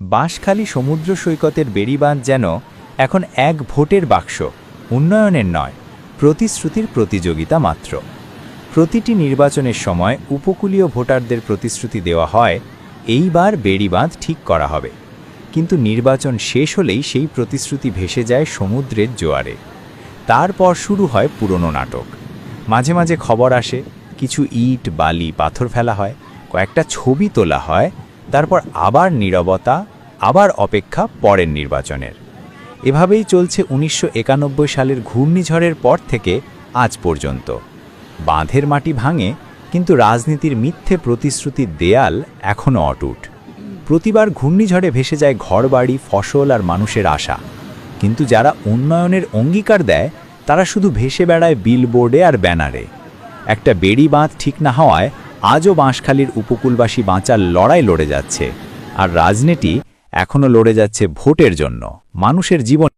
বাঁশখালী সমুদ্র সৈকতের বেড়িবাঁধ যেন এখন এক ভোটের বাক্স, উন্নয়নের নয়, প্রতিশ্রুতির প্রতিযোগিতা মাত্র। প্রতিটি নির্বাচনের সময় উপকূলীয় ভোটারদের প্রতিশ্রুতি দেওয়া হয়, এইবার বেড়িবাঁধ ঠিক করা হবে। কিন্তু নির্বাচন শেষ হলেই সেই প্রতিশ্রুতি ভেসে যায় সমুদ্রের জোয়ারে। তারপর শুরু হয় পুরনো নাটক। মাঝে মাঝে খবর আসে, কিছু ইট, বালি, পাথর ফেলা হয়, কয়েকটা ছবি তোলা হয় তারপর আবার নীরবতা, আবার অপেক্ষা পরের নির্বাচনের। এভাবেই চলছে উনিশশো একানব্বই সালের ঘূর্ণিঝড়ের পর থেকে আজ পর্যন্ত। বাঁধের মাটি ভাঙে, কিন্তু রাজনীতির মিথ্যে প্রতিশ্রুতির দেয়াল এখনও অটুট। প্রতিবার ঘূর্ণিঝড়ে ভেসে যায় ঘরবাড়ি, ফসল আর মানুষের আশা। কিন্তু যারা উন্নয়নের অঙ্গীকার দেয়, তারা শুধু ভেসে বেড়ায় বিলবোর্ডে আর ব্যানারে। একটা বেড়ি বাঁধ ঠিক না হওয়ায় আজও বাঁশখালীর উপকূলবাসী বাঁচার লড়াই লড়ে যাচ্ছে। আর রাজনীতি এখনও লড়ে যাচ্ছে ভোটের জন্য। মানুষের জীবন